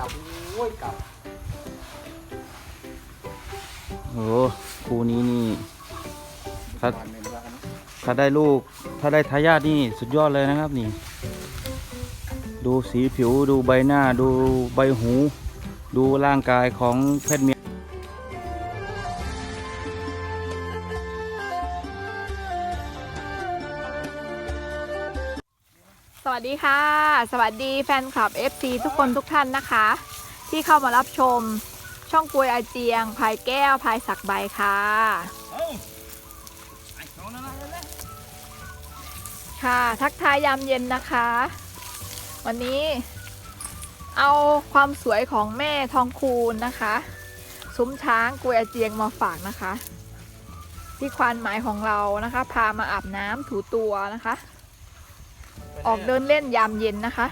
ลับโอ้ยกลับโอ้คูนี้นี่ ครับ วันหนึ่งว่านะถ้าได้ลูก ถ้าได้ทายาทนี่สุดยอดเลยนะครับนี่ ดูสีผิวดูใบหน้า ดูใบหู ดูร่างกายของเพศเมีย สวัสดีค่ะ สวัสดีแฟนคลับ FC ทุกคนทุกท่านนะคะ ที่เข้ามารับชมช่องกวยอาเจียงพายแก้วพายสักใบค่ะ ค่ะ ทักทายยามเย็นนะคะ วันนี้ เอาความสวยของแม่ทองคูณนะคะซุ้มช้างกวยอาเจียงมาฝากนะคะ ที่ควานหมายของเรานะคะ พามาอาบน้ำถูตัวนะคะ ออกเดินเล่นยามเย็นนะคะ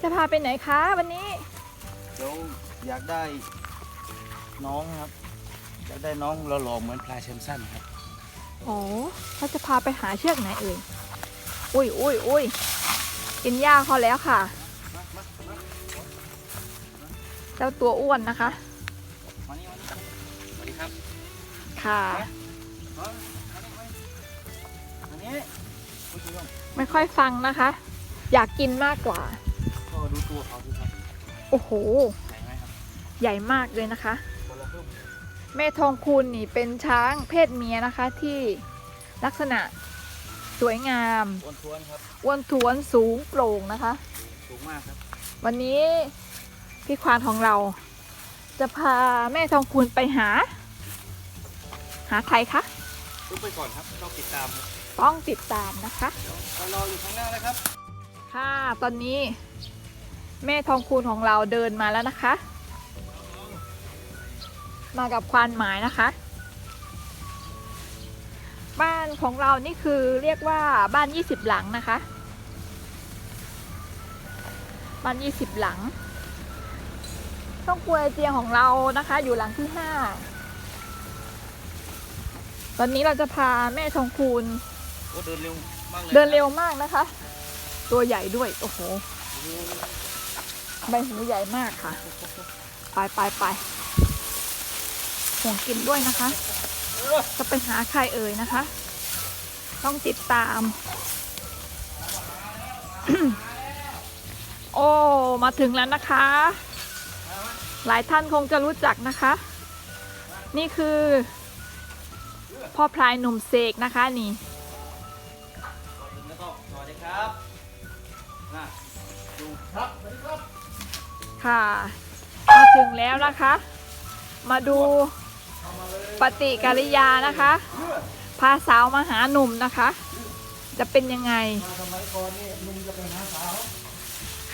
จะพาไปไหนคะวันนี้เดี๋ยวอยากได้น้องครับ อยากได้น้องหล่อๆเหมือนพลายแชมสันครับโอ้เขาจะพาไปหาเชือกไหนเอ่ยอุ้ยอุ้ยอุ้ยกินหญ้าเขาแล้วค่ะ เจ้าตัวอ้วนนะคะมานี่มานี่สวัสดีครับค่ะอันนี้ผู้ชม ไม่ค่อยฟังนะคะ อยากกินมากกว่า ก็ดูตัวเขาดูครับโอ้โห ใหญ่ไหมครับใหญ่มากเลยนะคะ คนละครึ่งแม่ทองคูณนี่เป็นช้างเพศเมียนะคะที่ลักษณะสวยงามอ้วนท้วนครับ อ้วนท้วนสูงโปร่งนะคะ สูงมากครับ วันนี้พี่ควานของเรา จะพาแม่ทองคูณไปหา หาใครคะ ดูไปก่อนครับต้องติดตามครับ ต้องติดตามนะคะเดี๋ยวไปรออยู่ข้างหน้านะครับ ค่ะตอนนี้ แม่ทองคูณของเราเดินมาแล้วนะคะ มากับควานหมายนะคะ บ้านของเรานี่คือเรียกว่าบ้าน 20 หลังนะคะ บ้าน 20 หลังต้องกลวยเตียงของเรานะคะ อยู่หลังที่5ตอนนี้เราจะพาแม่ทองคูณ โอ้เดินเร็วมากเลยเดินเร็วมากนะคะ ตัวใหญ่ด้วย โอ้โห ใบหูใหญ่มากค่ะ ไปไปไปห่วงกินด้วยนะคะ จะไปหาใครเอ่ยนะคะ ต้องติดตาม โอ้ มาถึงแล้วนะคะ หลายท่านคงจะรู้จักนะคะ นี่คือ พ่อพลายหนุ่มเสกนะคะนี่ ครับน่ะดูครับสวัสดีครับค่ะ มาถึงแล้วนะคะ มาดูปฏิกิริยานะคะ พาสาวมาหาหนุ่มนะคะ จะเป็นยังไงสมัยก่อนนี่ลุงจะไปหาสาว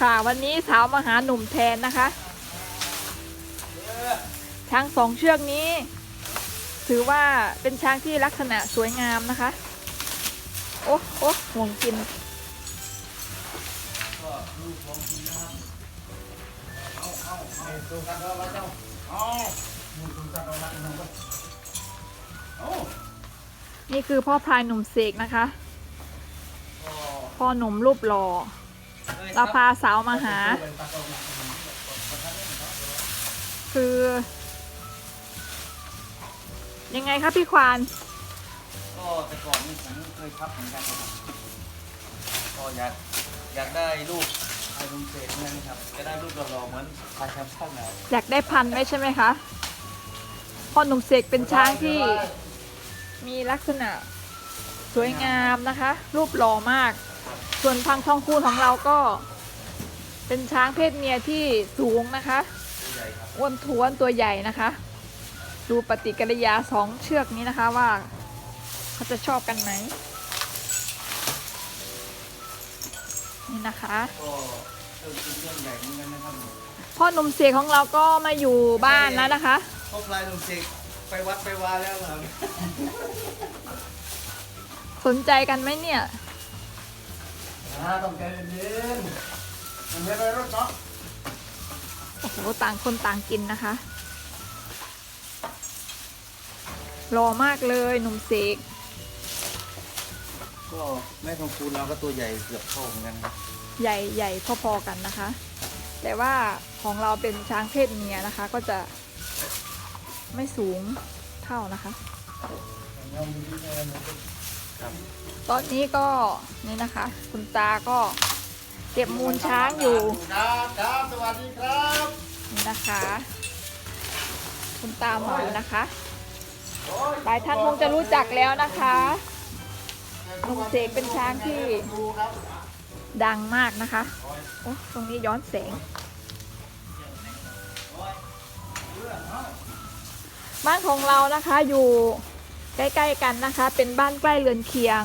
ค่ะ วันนี้สาวมาหาหนุ่มแทนนะคะ ช้างสองเชือกนี้ ถือว่าเป็นช้างที่ลักษณะสวยงามนะคะ โอ้โอ้ห่วงกิน นี่คือพ่อพลายหนุ่มเสกนะคะ พ่อหนุ่มรูปหล่อเราพาสาวมาหา คือ ยังไงครับพี่ควานก็แต่ก่อนนี่ผมเคยพับเหมือนกันครับก็อยากอยากได้ลูก ไอ้ลุงเศษนกันครับ จะได้ลูกหล่อๆเหมือนพลายแชมสันนะอยากได้พันธุ์ไว้ใช่ไหมคะพ่อหนุ่มเสกเป็นช้างที่มีลักษณะสวยงามนะคะ รูปหล่อมาก ส่วนพังทองคูณของเราก็ เป็นช้างเพศเมียที่สูงนะคะอ้วนท้วนตัวใหญ่นะคะ ดูปฏิกิริยาสองเชือกนี้นะคะว่า เขาจะชอบกันไหม นะครับพ่อหนุ่มเสกของเราก็มาอยู่บ้านแล้วนะคะพ่อพลายลุงเศษไปวัดไปวาแล้วครับสนใจกันไหมเนี่ยอ่าต้องใจเย็นๆมันไม่ไปรถเนาะโอ้โหต่างคนต่างกินนะคะรอมากเลยหนุ่มเสก ก็แม่ทองคูณเราก็ตัวใหญ่เกือบเท่าเหมือนกันครับใหญ่ใหญ่พอๆกันนะคะแแต่ว่าของเราเป็นช้างเพศเมียนะคะ ก็จะไม่สูงเท่านะคะ ครับตอนนี้ก็นี่นะคะ คุณตาก็เก็บมูลช้างอยู่ครับครับสวัสดีครับนี่นะคะ คุณตาเหมานะคะหลายท่านคงจะรู้จักแล้วนะคะ ลุงเสกเป็นช้างที่ดังมากนะคะโอ้ตรงนี้ย้อนแสง บ้านของเรานะคะอยู่ใกล้ๆกันนะคะ เป็นบ้านใกล้เรือนเคียง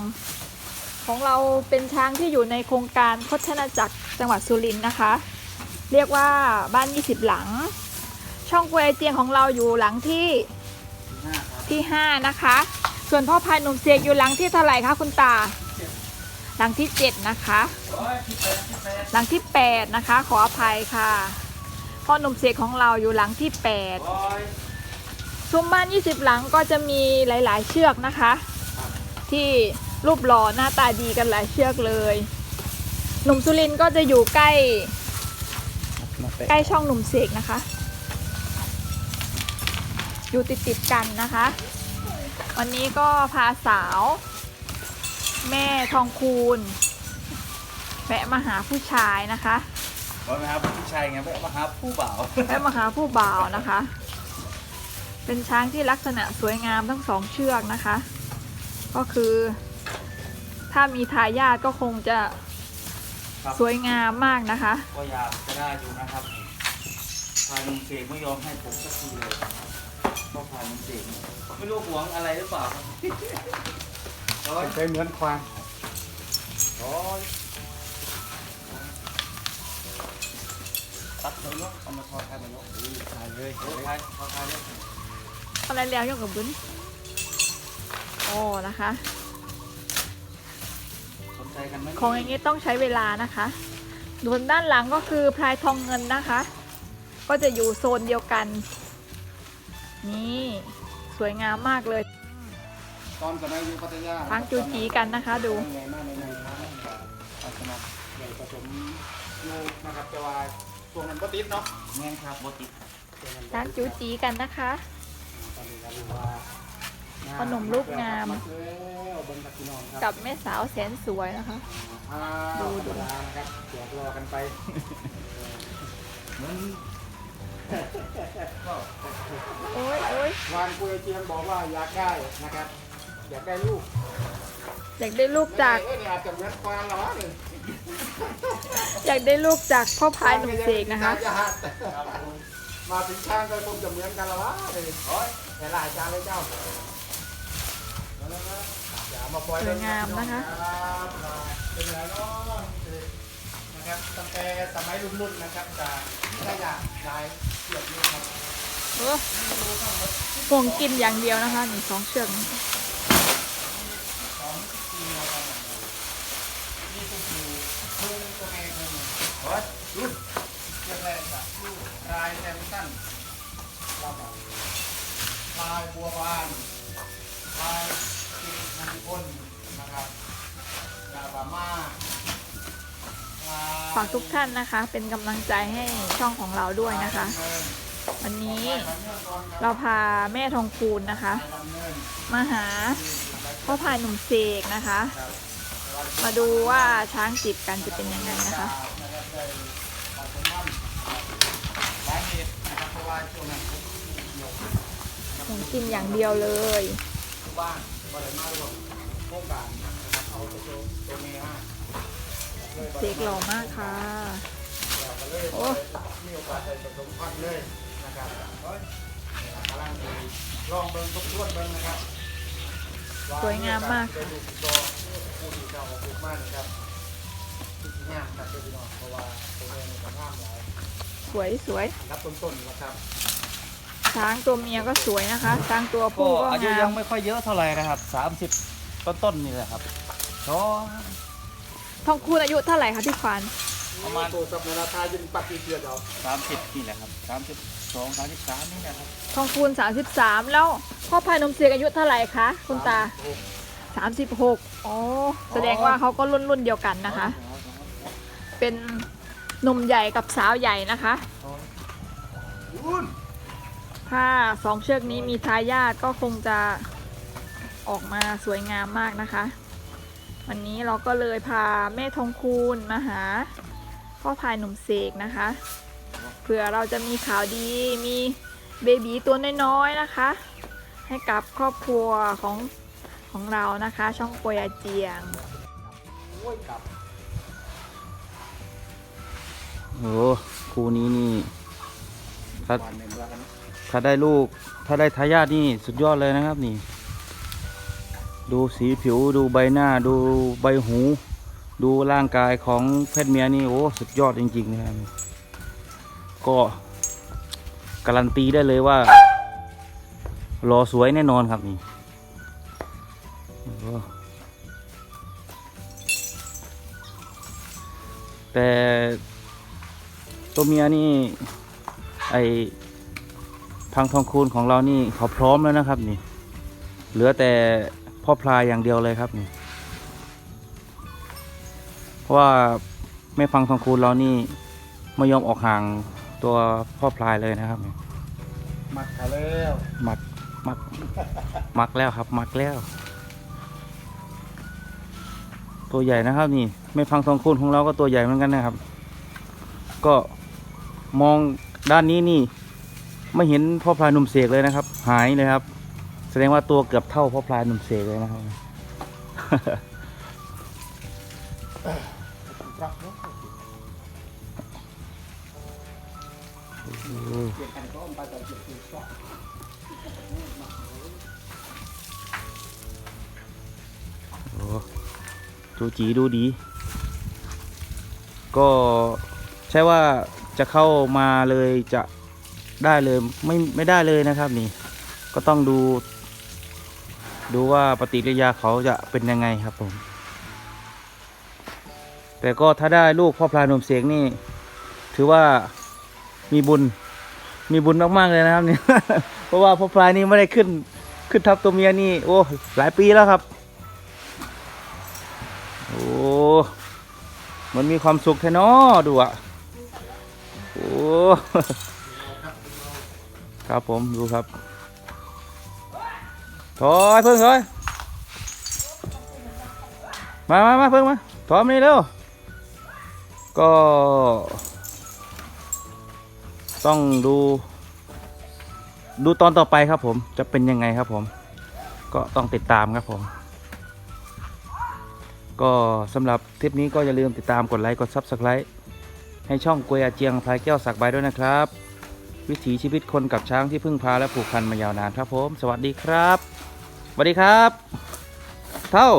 ของเราเป็นช้างที่อยู่ในโครงการพัฒนาจักรจังหวัดสุรินทร์นะคะ เรียกว่าบ้าน 20 หลัง ช่องกวยไอเจียงของเราอยู่หลังที่ที่ 5 นะคะ ส่วนพ่อพายหนุ่มเสกอยู่หลังที่เท่าไหร่คะคุณตา หลังที่7นะคะโอ้ยที่แปดนะคะ ขออภัยค่ะ พ่อหนุ่มเสกของเราอยู่หลังที่8โอ้ยซุ้มบ้าน20หลังก็จะมีหลาย ๆ เชือกนะคะ ที่รูปหล่อหน้าตาดีกันหลายเชือกเลยหนุ่มสุรินก็จะอยู่ใกล้ ใกล้ช่องหนุ่มเสกนะคะ อยู่ติดติดๆกันนะคะ วันนี้ก็พาสาว แม่ทองคูณแวะมาหาผู้ชายนะคะว่าไหมครับผู้ชายไงแวะมาหาผู้บ่าวแวะมาหาผู้บ่าวนะคะ เป็นช้างที่ลักษณะสวยงามทั้งสองเชือกนะคะ ก็คือ ถ้ามีทายาทก็คงจะครับสวยงามมากนะคะ ก็อยากจะได้อยู่นะครับพายลุงเสกไม่ยอมให้ผมสักทีเลย ก็พายลุงเสกไม่รู้หวงอะไรหรือเปล่าครับโอ้ยเคยเหมือนควานโอ้ยตัดเลยเนาะเอามาทอดทายมาเนาะตายเลยโอ้ยทายทอดทายเลยอะไรแล้วยกกับบุญโอ้นะคะสนใจกันไหมของอย่างนี้ต้องใช้เวลานะคะส่วนด้านหลังก็คือพลายทองเงินนะคะ ก็จะอยู่โซนเดียวกัน นี่สวยงามมากเลย ตอนสมัยอยู่พัทยาทั้งจูจีกันนะคะดู ใหญ่มากในในช้างลักษณะใหญ่ผสมลูกนะครับแต่ว่าช่วงนั้นก็ติดเนาะแม่นครับโบติช่วงนั้นบ่ช้างจูจีกันนะคะตอนนี้ก็รู้ว่าขนมลูกงามแล้วเบิ้งกับพี่น้องครับกับแม่สาวแสนสวยนะคะอ่าดูธรดูรมดานะครับเสียรอกันไป เหมือน โอ้ยโอ้ย วานกุยเจียมบอกว่าอยากได้นะครับ อยากได้ลูกอยากได้ลูกจาก เอ้ยเนี่ยอาจจะเหมือนควานแล้ววะเนี่ยอยากได้ลูกจากพ่อพายหนุ่มเสกนะคะมาถึงช้างก็คงจะเหมือนกันแล้ววะเลยโอ้ยแต่หลายจานเลยเจ้าอย่ามาปล่อยสวยงามนะคะรับเป็นไงเนาะ นะครับตั้งแต่สมัยรุ่นๆนะครับจากขยะลายเสียบนี่ครับเออห่วงกินอย่างเดียวนะคะนี่สองเชือกนี้สองปีแล้วกันนี่ก็คือพึ่งตัวเองเลยโอ้ยรุ่นแรกๆอะลายแซมสันลาบลายบัวบานลายกินนันคนนะครับลาบาม่าลาย ฝากทุกท่านนะคะ เป็นกำลังใจให้ช่องของเราด้วยนะคะ วันนี้เราพาแม่ทองคูณนะคะ มาหาพ่อพายหนุ่มเสกนะคะ มาดูว่าช้างจีบกันจะเป็นยังไงนะคะหุงนั้นผมเกี่ยวห่วงกินอย่างเดียวเลยบ้านบริมาร่วมโครงการนะครับเอาตัวตัวเมียมา เสกหล่อมากค่ะ โอ้มีโอกาสได้ผสมพันธุ์เลยนะครับกำลังลองเบิ่งทบทวนเบิ่งนะครับสวยงามมากได้ดูตัวผู้ที่เจ้าของปลูกมากนะครับงามครับพี่น้องเพราะว่าตัวเมียนี่ก็งามหลายสวยสวยอับต้นๆนะครับช้างตัวเมียก็สวยนะคะช้างตัวผู้ก็อายุยังไม่ค่อยเยอะเท่าไหร่นะครับสามสิบต้นๆนี่แหละครับก็ ทองคูณอายุเท่าไหร่คะพี่ควานประมาณตัวสับนาราคายินปักอีเกียดเอาสามสิบนี่แหละครับสามสิบสองสามสิบสามนี่แหละครับทองคูณ33แล้วพ่อพายหนุ่มเสกอายุเท่าไหร่คะคุณตา36อ๋อแสดงว่าเขาก็รุ่นรุ่นๆเดียวกันนะคะ เป็นหนุ่มใหญ่กับสาวใหญ่นะคะรุ่นถ้าสองเชือกนี้มีทายาทก็คงจะออกมาสวยงามมากนะคะ วันนี้เราก็เลยพาแม่ทองคูณมาหา พ่อพายหนุ่มเสกนะคะเผื่อเราจะมีข่าวดีมีเบบีตัวน้อยๆนะคะ ให้กับครอบครัวของของเรานะคะ ช่องปวยอาเจียงโอ้ยกลับโอ้คู่นี้นี่ถ้าวันหนึ่งแล้วกันถ้าได้ลูกถ้าได้ทายาทนี่สุดยอดเลยนะครับนี่ ดูสีผิวดูใบหน้าดูใบหู ดูร่างกายของเพศเมียนี่โอ้สุดยอดจริงๆนะครับก็การันตีได้เลยว่ารอสวยแน่นอนครับนี่แต่ตัวเมียนี่ไอพังทองคูณของเรานี่เขาพร้อมแล้วนะครับนี่ เหลือแต่ พ่อพลายอย่างเดียวเลยครับนี่เพราะว่าแม่พังทองคูณเรานี่ไม่ยอมออกห่างตัวพ่อพลายเลยนะครับนี่มัดเขาแล้วมักมักมักแล้วครับ มักแล้ว ตัวใหญ่นะครับ นี่แม่พังทองคูณของเราก็ตัวใหญ่เหมือนกันนะครับ ก็มองด้านนี้นี่ ไม่เห็นพ่อพลายหนุ่มเสกเลยนะครับ หายเลยครับ แสดงว่าตัวเกือบเท่าพ่อพลายหนุ่มเสกเลยนะครับ โอ้ดูจีดูดี ก็ใช่ว่าจะเข้ามาเลยจะได้เลยไม่ไม่ได้เลยนะครับนี่ ก็ต้องดู ดูว่าปฏิกิริยาเขาจะเป็นยังไงครับผม แต่ก็ถ้าได้ลูกพ่อพลาหนุ่มเสียงนี่ ถือว่ามีบุญ มีบุญมากๆเลยนะครับเนี่ย เพราะว่าพ่อพลายนี่ไม่ได้ขึ้น ขึ้นทับตัวเมียนี่ โอ้ หลายปีแล้วครับ โอ้ มันมีความสุขแท้เนอดูอะโอ้ ครับผมดูครับ ถอยเพิ่งถอยมามามาเพิ่งมาถอยมานี่เร็วก็ ต้องดู ดูตอนต่อไปครับผมจะเป็นยังไงครับผม ก็ต้องติดตามครับผม ก็สำหรับทริปนี้ก็อย่าลืมติดตามกดไลค์กด Subscribe ให้ช่องกวยอาเจียงพลายแก้วสักใบด้วยนะครับ วิถีชีวิตคนกับช้างที่พึ่งพาและผูกพันมายาวนานครับผม สวัสดีครับ สวัสดีครับ เท่า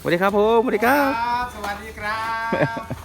สวัสดีครับผมสวัสดีครับ สวัสดีครับ